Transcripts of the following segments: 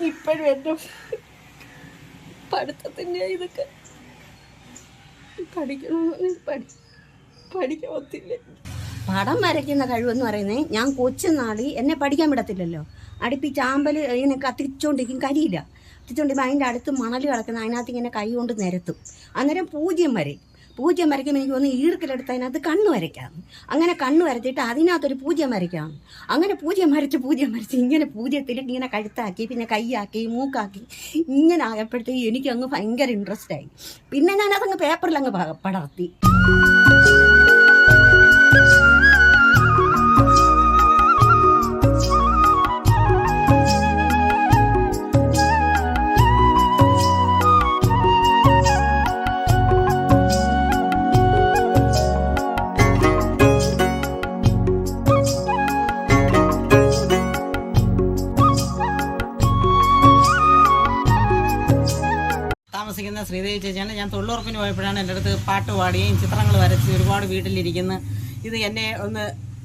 ഇപ്പോഴും എന്റെ പഠിത്തത്തിന്റെ ഇതൊക്കെ പഠിക്കണമെന്ന് പഠി പഠിക്കത്തില്ല പടം വരയ്ക്കുന്ന കഴിവെന്ന് പറയുന്നത് ഞാൻ കൊച്ചുനാളി എന്നെ പഠിക്കാൻ വിടത്തില്ലല്ലോ. അടുപ്പിച്ച് ആമ്പൽ ഇങ്ങനെ കത്തിച്ചോണ്ടിരിക്കും കരിയില്ല കത്തിച്ചോണ്ടിരിക്കുമ്പോൾ അതിന്റെ അടുത്ത് മണൽ കിടക്കുന്ന അതിനകത്ത് ഇങ്ങനെ കൈ കൊണ്ട് നിരത്തും. അന്നേരം പൂജ്യം വരയും പൂജ്യം വരയ്ക്കുമ്പോൾ എനിക്ക് തോന്നുന്നു ഈർക്കിലെടുത്ത് അതിനകത്ത് കണ്ണ് വരയ്ക്കാം. അങ്ങനെ കണ്ണ് വരച്ചിട്ട് അതിനകത്തൊരു പൂജ്യം വരയ്ക്കാം. അങ്ങനെ പൂജ്യം വരച്ച് പൂജ്യം വരച്ച് ഇങ്ങനെ പൂജ്യത്തിൽ ഇങ്ങനെ കഴുത്താക്കി പിന്നെ കൈയാക്കി മൂക്കാക്കി ഇങ്ങനെ ആയപ്പോഴത്തേക്ക് എനിക്കങ്ങ് ഭയങ്കര ഇൻട്രസ്റ്റ് ആയി. പിന്നെ ഞാനതങ്ങ് പേപ്പറിലങ്ങ് പടർത്തി. താമസിക്കുന്ന ശ്രീദേവി ചേച്ചിയാണ്. ഞാൻ തൊഴിലുറപ്പിന് പോയപ്പോഴാണ് എന്റെ അടുത്ത് പാട്ട് പാടുകയും ചിത്രങ്ങൾ വരച്ച് ഒരുപാട് വീട്ടിലിരിക്കുന്ന. ഇത് എന്നെ ഒന്ന്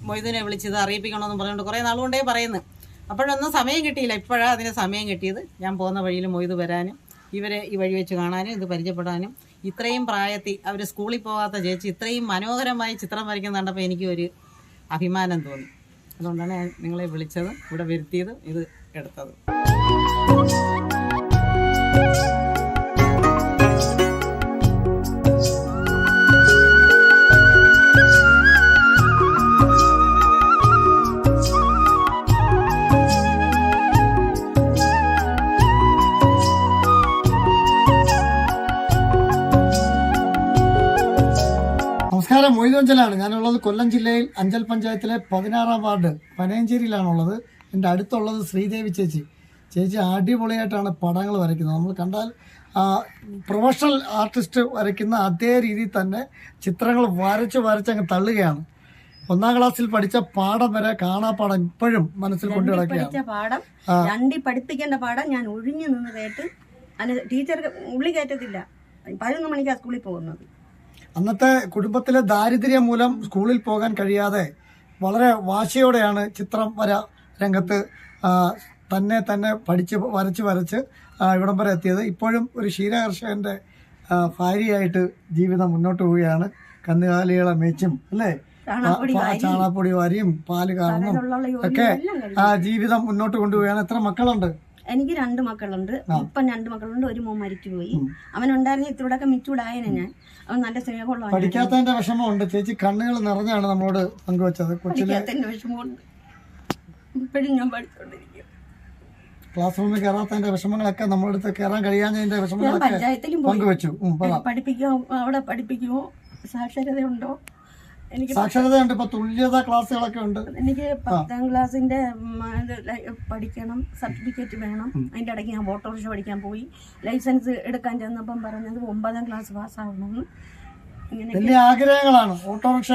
മൊയ്തിനെ വിളിച്ചത് അറിയിപ്പിക്കണമെന്ന് പറഞ്ഞുകൊണ്ട് കുറേ നാളുകൊണ്ടേ പറയുന്നു. അപ്പോഴൊന്നും സമയം കിട്ടിയില്ല. ഇപ്പോഴാണ് അതിന് സമയം കിട്ടിയത്. ഞാൻ പോകുന്ന വഴിയിൽ മൊയ്ത് വരാനും ഇവരെ ഈ വഴി വെച്ച് കാണാനും ഇത് പരിചയപ്പെടാനും. ഇത്രയും പ്രായത്തിൽ അവർ സ്കൂളിൽ പോകാത്ത ചേച്ചി ഇത്രയും മനോഹരമായി ചിത്രം വരയ്ക്കുന്ന കണ്ടപ്പോൾ എനിക്ക് ഒരു അഭിമാനം തോന്നി. അതുകൊണ്ടാണ് ഞാൻ നിങ്ങളെ വിളിച്ചത് ഇവിടെ വരുത്തിയത് ഇത് എടുത്തത്. നമസ്കാരം മൊയ്തോഞ്ചലാണ്. ഞാനുള്ളത് കൊല്ലം ജില്ലയിൽ അഞ്ചൽ പഞ്ചായത്തിലെ പതിനാറാം വാർഡ് പനയഞ്ചേരിയിലാണുള്ളത്. എന്റെ അടുത്തുള്ളത് ശ്രീദേവി ചേച്ചി. ചേച്ചി അടിപൊളിയായിട്ടാണ് പടങ്ങൾ വരയ്ക്കുന്നത്. നമ്മൾ കണ്ടാൽ പ്രൊഫഷണൽ ആർട്ടിസ്റ്റ് വരയ്ക്കുന്ന അതേ രീതിയിൽ തന്നെ ചിത്രങ്ങൾ വരച്ച് വരച്ച് അങ്ങ് തള്ളുകയാണ്. ഒന്നാം ക്ലാസ്സിൽ പഠിച്ച പാഠം വരെ കാണാപ്പാഠം ഇപ്പോഴും മനസ്സിൽ കൊണ്ടു കിടക്കുകയാണ്. പാഠം രണ്ടി പഠിപ്പിക്കേണ്ട പാഠം ഞാൻ ഒഴിഞ്ഞു നിന്ന് കേട്ട് ടീച്ചർക്ക് ഉള്ളി കയറ്റത്തില്ല. പതിനൊന്ന് മണിക്കാണ് സ്കൂളിൽ പോകുന്നത്. അന്നത്തെ കുടുംബത്തിലെ ദാരിദ്ര്യം മൂലം സ്കൂളിൽ പോകാൻ കഴിയാതെ വളരെ വാശിയോടെയാണ് ചിത്രം വര രംഗത്ത് തന്നെ തന്നെ പഠിച്ച് വരച്ച് വരച്ച് ഇവിടം വരെ എത്തിയത്. ഇപ്പോഴും ഒരു ക്ഷീരകർഷകന്റെ ഭാര്യയായിട്ട് ജീവിതം മുന്നോട്ട് പോവുകയാണ്. കന്നുകാലികളെ മേച്ചും അല്ലേ? ചാണാപ്പൊടി വാരിയും പാൽ കാണുന്നു ഒക്കെ ആ ജീവിതം മുന്നോട്ട് കൊണ്ടുപോവുകയാണ്. എത്ര മക്കളുണ്ട്? എനിക്ക് രണ്ട് മക്കളുണ്ട്. ഇപ്പം രണ്ട് മക്കളുണ്ട്. ഒരു മോൻ മരിച്ചു മരിച്ചുപോയി അവനുണ്ടായിരുന്ന ഇത്തിലൂടെ മിച്ചൂടായനെ ഞാൻ. അവൻ നല്ല സ്നേഹമുള്ള പഠിക്കാത്തതിന്റെ വിഷമമുണ്ട്. ചേച്ചി കണ്ണുകൾ നിറഞ്ഞാണ് നമ്മളോട് പങ്കുവച്ചത്. പഠിക്കാത്തതിന്റെ വിഷമമുണ്ട്. ഇപ്പോഴും ഞാൻ പഠിച്ചോണ്ടിരിക്കും. ക്ലാസ് റൂമിൽ കയറാത്തതിന്റെ വിഷമങ്ങളൊക്കെ നമ്മളടുത്ത് കയറാൻ കഴിയാഞ്ഞതിന്റെ വിഷമങ്ങളൊക്കെ പങ്കുവച്ചു. പഠിപ്പിക്കുമോ അവിടെ പഠിപ്പിക്കുമോ സാക്ഷരതയുണ്ടോ? എനിക്ക് സാക്ഷരതയുണ്ട് ഇപ്പൊ തുല്യത ക്ലാസ്സുകളൊക്കെ ഉണ്ട്. എനിക്ക് പത്താം ക്ലാസ്സിന്റെ പഠിക്കണം സർട്ടിഫിക്കറ്റ് വേണം. അതിന്റെ ഇടയ്ക്ക് ഞാൻ ഓട്ടോറിക്ഷ പഠിക്കാൻ പോയി. ലൈസൻസ് എടുക്കാൻ ചെന്നപ്പം പറഞ്ഞത് ഒമ്പതാം ക്ലാസ് പാസ്സാവണമെന്ന്. ഇങ്ങനെ വലിയ ആഗ്രഹങ്ങളാണ്. ഓട്ടോറിക്ഷ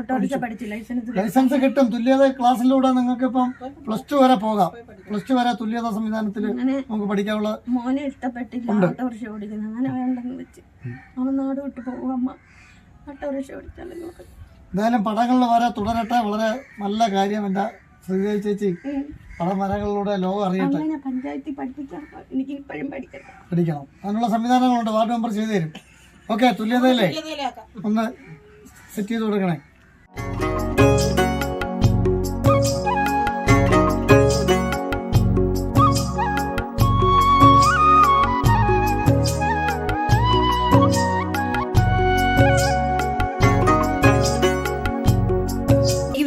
ഓട്ടോറിക്ഷ പഠിച്ച് ലൈസൻസ് ലൈസൻസ് കിട്ടും. തുല്യത ക്ലാസ്സിലൂടെ നിങ്ങൾക്ക് ഇപ്പം പ്ലസ് ടു വരെ പോകാം. പ്ലസ് ടു വരെ തുല്യത സംവിധാനത്തിൽ നമുക്ക് പഠിക്കാനുള്ള മോനെ ഇഷ്ടപ്പെട്ടില്ല ഓട്ടോറിക്ഷ ഓടിക്കുന്നത്. അങ്ങനെ വേണ്ടെന്ന് വെച്ച്. അവൻ നാട് വിട്ടു പോകും അമ്മ. ഓട്ടോറിക്ഷ ഓടിച്ചാലും നോക്കാം എന്തായാലും പടങ്ങളിൽ വരെ തുടരട്ടെ. വളരെ നല്ല കാര്യം എന്റെ ശ്രീദേവി ചേച്ചി പടം വരകളിലൂടെ ലോകം അറിയട്ടെ. അങ്ങനെ പഞ്ചായത്തിൽ പഠിപ്പിക്കാൻ എനിക്ക് ഇപ്പോഴും പഠിക്കണം പഠിക്കണം. അതിനുള്ള സംവിധാനങ്ങളുണ്ട്. വാർഡ് മെമ്പർ ചെയ്തു തരും. ഓക്കെ തുല്യതയില്ലേ ഒന്ന് സെറ്റ് ചെയ്ത് കൊടുക്കണേ.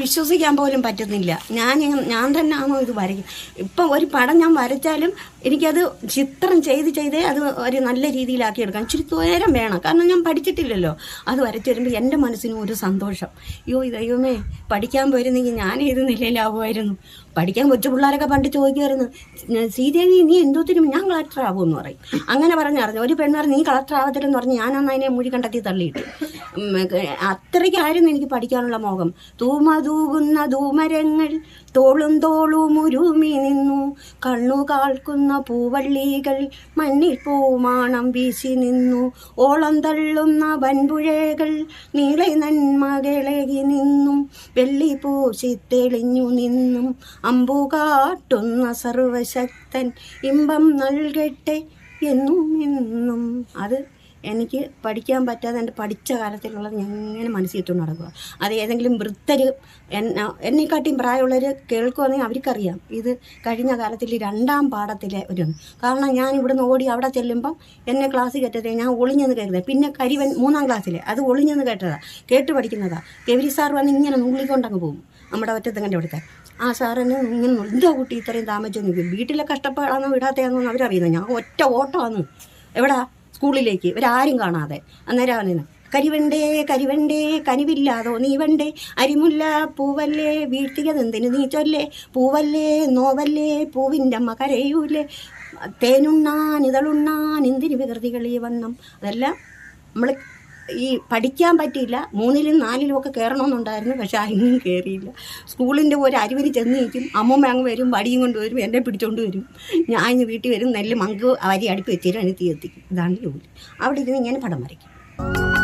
വിശ്വസിക്കാൻ പോലും പറ്റുന്നില്ല. ഞാൻ ഞാൻ തന്നെയാണോ ഇത് വരയ്ക്കും? ഇപ്പം ഒരു പടം ഞാൻ വരച്ചാലും എനിക്കത് ചിത്രം ചെയ്ത് ചെയ്തേ അത് ഒരു നല്ല രീതിയിലാക്കി എടുക്കാം ഇച്ചിരി നേരം വേണം. കാരണം ഞാൻ പഠിച്ചിട്ടില്ലല്ലോ. അത് വരച്ചു വരുമ്പോൾ എന്റെ മനസ്സിനും ഒരു സന്തോഷം. അയ്യോ ദൈവമേ പഠിക്കാൻ പോയിരുന്നെങ്കിൽ ഞാൻ ഏത് നിലയിലാവുമായിരുന്നു? പഠിക്കാൻ കൊച്ചു പിള്ളേരൊക്കെ പണ്ട് ചോദിക്കുമായിരുന്നു ശ്രീദേവി നീ എന്തോത്തിനും ഞാൻ കളക്ടർ ആവുമെന്ന് പറയും. അങ്ങനെ പറഞ്ഞറിഞ്ഞു ഒരു പെണ്ണ് പറഞ്ഞു നീ കളക്ടർ ആവത്തില്ലെന്ന് പറഞ്ഞ് ഞാനന്ന് അതിനെ മുഴി കണ്ടെത്തി തള്ളിയിട്ടു. അത്രയ്ക്കായിരുന്നു എനിക്ക് പഠിക്കാനുള്ള മോഹം. തൂമതൂകുന്ന ധൂമരങ്ങൾ തോളും തോളും ഉരുമി നിന്നു. കണ്ണു കാൾക്കുന്ന പൂവള്ളികൾ മണ്ണിൽ പൂമാണം വീശി നിന്നു. ഓളം തള്ളുന്ന വൻപുഴകൾ നീളെ നന്മകളകി നിന്നും. വെള്ളി പൂശി തെളിഞ്ഞു നിന്നും. അമ്പു കാട്ടുന്ന സർവശക്തൻ ഇമ്പം നൽകട്ടെ എന്നും എന്നും. അത് എനിക്ക് പഠിക്കാൻ പറ്റാതെ എന്റെ പഠിച്ച കാലത്തിലുള്ളത് ഞാൻ ഇങ്ങനെ മനസ്സിലിട്ടുകൊണ്ട് നടക്കുക. അത് ഏതെങ്കിലും വൃദ്ധർ എന്നെ എന്നെക്കാട്ടിയും പ്രായമുള്ളവർ കേൾക്കുമെങ്കിൽ അവർക്കറിയാം. ഇത് കഴിഞ്ഞ കാലത്തിൽ രണ്ടാം പാഠത്തിലെ ഒരു കാരണം ഞാൻ ഇവിടുന്ന് ഓടി അവിടെ ചെല്ലുമ്പം എന്നെ ക്ലാസ് കയറ്റത്തെ ഞാൻ ഒളിഞ്ഞെന്ന് കേൾക്കുന്നത് പിന്നെ കരിവൻ മൂന്നാം ക്ലാസ്സിലെ അത് ഒളിഞ്ഞെന്ന് കേട്ടതാ. കേട്ട് പഠിക്കുന്നതാ. ഗൗരി സാർ വന്ന് ഇങ്ങനെ നുള്ളിക്കൊണ്ടങ്ങ് പോകും. നമ്മുടെ ഒറ്റത്തങ്ങന്റെ അവിടുത്തെ ആ സാറിന് ഇങ്ങനെ എന്താ കുട്ടി ഇത്രയും താമസിച്ചു നിൽക്കും വീട്ടിലെ കഷ്ടപ്പാടാണോ വിടാത്തയാണെന്നോ അവരറിയുന്നത് ഞാൻ ഒറ്റ ഓട്ടമാണ്. എവിടാ? സ്കൂളിലേക്ക് ഇവരാരും കാണാതെ. അന്നേരം നിന്ന്. കരിവണ്ടേ കരിവണ്ടേ കനിവില്ലാതോ നീ വണ്ടേ? അരിമുല്ല പൂവല്ലേ വീഴ്ത്തിയതെന്തിന് നീ ചൊല്ലേ? പൂവല്ലേ നോവല്ലേ പൂവിന്റെ അമ്മ കരയൂലേ? തേനുണ്ണാൻ ഇതളുണ്ണാൻ എന്തിന് വികൃതികൾ ഈ വണ്ണം. അതെല്ലാം നമ്മൾ ഈ പഠിക്കാൻ പറ്റിയില്ല. മൂന്നിലും നാലിലും ഒക്കെ കയറണമെന്നുണ്ടായിരുന്നു പക്ഷെ അതിനും കയറിയില്ല സ്കൂളിന്റെ ഒരു അരുവിന് ചെന്ന് നിൽക്കും. അമ്മമ്മ അങ്ങ് വരും വടിയും കൊണ്ടുവരും എന്നെ പിടിച്ചോണ്ട് വരും. ഞാൻ വീട്ടിൽ വരും നെല്ല് മങ്ക് അരി അടുപ്പ് വെച്ചിരും അതിന് തീ എത്തിക്കും ഇതാണ് ജോലി. അവിടെ ഇരുന്ന് ഇങ്ങനെ പടം വരയ്ക്കും.